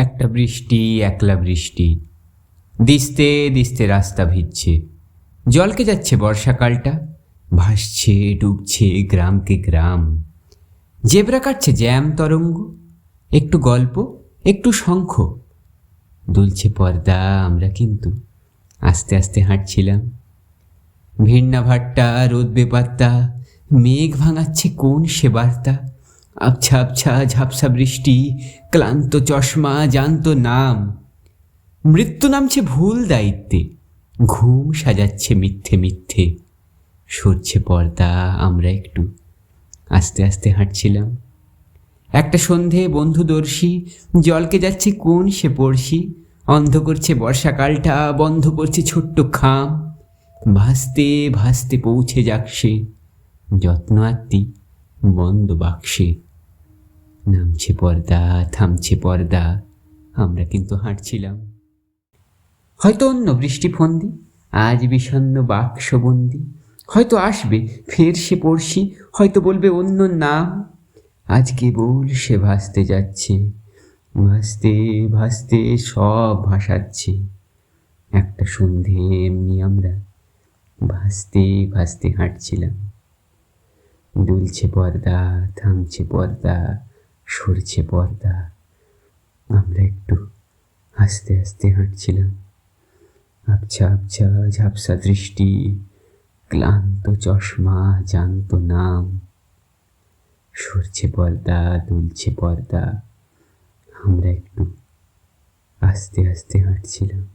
একটা বৃষ্টি, একলা বৃষ্টি। দিস্তে দিস্তে রাস্তা ভিজছে। জলকে যাচ্ছে বর্ষাকালটা। ভাসছে, ডুবছে গ্রামকে গ্রাম। জেবরা কাটছে জ্যাম তরঙ্গ। একটু গল্প, একটু শঙ্খ। দুলছে পর্দা আমরা কিন্তু। আস্তে আস্তে হাঁটছিলাম। ভিন্না ভাট্টা রোদ বেপাত্তা, মেঘ ভাঙাচ্ছে কোন সে বার্তা? আবছা আবছা ঝাপসা বৃষ্টি, ক্লান্ত চশমা, জানত নাম। মৃত্যু নামছে ভুল দায়িত্বে, ঘুম সাজাচ্ছে মিথ্যে মিথ্যে। সরছে পর্দা, আমরা একটু আস্তে আস্তে হাঁটছিলাম। একটা সন্ধে বন্ধুদর্শী, জলকে যাচ্ছে কোন সে পড়শি? অন্ধ করছে বর্ষাকালটা, বন্ধ করছে ছোট্ট খাম। ভাসতে ভাসতে পৌঁছে যাক সে যত্ন আত্মি। বন্ধ বাক্সে। নামছে পর্দা, থামছে পর্দা, আমরা কিন্তু হাঁটছিলাম। হয়তো অন্য বৃষ্টি ফন্দি আজ বিষণ্ন বাক্সবন্দি। হয়তো আসবে, ফের সে পড়শি, হয়তো বলবে অন্য নাম। আজ কেবল সে ভাসতে যাচ্ছে, ভাসতে ভাসতে সব ভাসাচ্ছে। একটা সন্ধে এমনি আমরা ভাসতে ভাসতে হাঁটছিলাম। দুলছে পর্দা, থামছে পর্দা, সরছে পর্দা। আমরা একটু আস্তে আস্তে হাঁটছিলাম। আবছা আবছা ঝাপসা দৃষ্টি, ক্লান্ত চশমা, জানত নাম। সরছে পর্দা, দুলছে পর্দা। আমরা একটু আস্তে আস্তে হাঁটছিলাম।